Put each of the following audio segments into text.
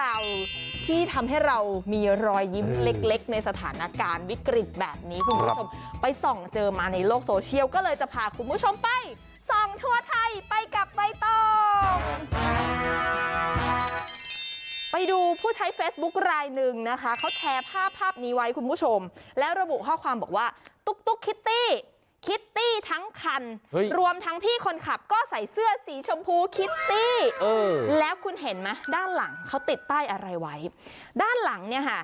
ราวที่ทำให้เรามีรอยยิ้มเออเล็ก ๆ ในสถานการณ์วิกฤตแบบนี้คุณครัผู้บชมไปส่องเจอมาในโลกโซเชียลก็เลยจะพาคุณผู้ชมไปส่องทั่วไทยไปกับใบตองไปดูผู้ใช้ Facebook รายหนึ่งนะคะเขาแชร์ภาพภาพนี้ไว้คุณผู้ชม แล้วระบุข้อความบอกว่า ตุ๊กตุ๊กคิตตี้ คิตตี้ทั้งคันเฮ้ยรวมทั้งพี่คนขับก็ใส่เสื้อสีชมพูคิตตี้เออแล้วคุณเห็นไหมด้านหลังเขาติดป้ายอะไรไว้ ด้านหลังเนี่ยค่ะ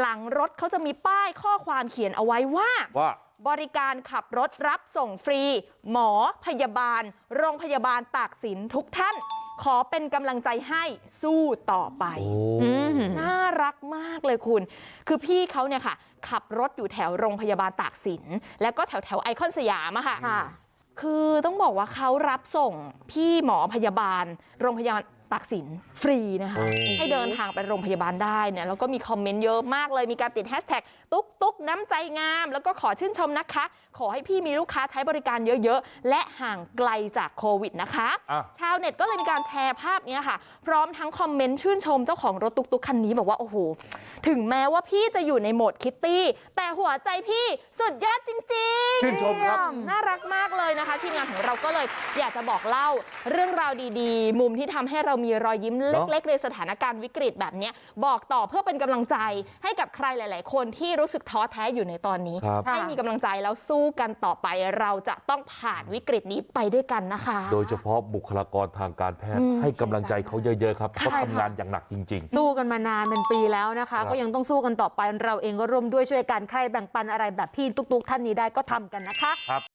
หลังรถเขาจะมีป้ายข้อความเขียนเอาไว้ว่าว่าบริการขับรถรับส่งฟรี หมอพยาบาล โรงพยาบาลตากสินทุกท่าน ขอเป็นกำลังใจให้สู้ต่อไปโอ้อืมน่ารักมาก เลยคุณ คือพี่เขาเนี่ยค่ะ ขับรถอยู่แถวโรงพยาบาลตากสิน แล้วก็แถวแถวๆไอคอนสยามอะค่ะค่ะ คือต้องบอกว่าเขารับส่งพี่หมอพยาบาลโรงพยาบาล ตากสินฟรีนะคะโอ้ให้เดินทางไปโรงพยาบาลได้เนี่ยแล้วก็มีคอมเมนต์เยอะมากเลยมีการติดแฮชแท็กตุ๊กตุ๊กน้ำใจงาม แล้วก็ขอชื่นชมนะคะ ขอให้พี่มีลูกค้าใช้บริการเยอะๆ และห่างไกลจากโควิดนะคะอะชาวเน็ตก็เลยมีการแชร์ภาพเนี้ยค่ะ พร้อมทั้งคอมเมนต์ชื่นชมเจ้าของรถตุ๊กๆคันนี้บอกว่าโอ้โหถึงแม้ว่าพี่จะอยู่ในโหมดคิตตี้แต่หัวใจพี่สุดยอดจริงๆ ชื่นชมครับน่ารักมากเลยนะคะทีมงานของเราก็เลยอยากจะบอกเล่าเรื่องราวดีๆ มุมที่ทำให้เรามีรอยยิ้มเล็ก ๆ ในสถานการณ์วิกฤตแบบเนี้ยบอกต่อเพื่อเป็นกำลังใจให้กับใครหลาย ๆ คนที่รู้สึกท้อแท้อยู่ในตอนนี้ครับให้มีกำลังใจแล้วสู้กันต่อไปเราจะต้องผ่านวิกฤตนี้ไปด้วยกันนะคะ โดยเฉพาะบุคลากรทางการแพทอืย์มให้กำลังใจเขาเยอะ ๆ ครับใช่เขาค่ะทำงานอย่างหนักจริงสู้กันมานานเป็นปีแล้วนะคะครับก็ยังต้องสู้กันต่อไปเราเองก็ร่วมด้วยช่วยกันใครแบ่งปันอะไรแบบพี่ตุ๊กๆ ท่านนี้ได้ก็ทำกันนะคะ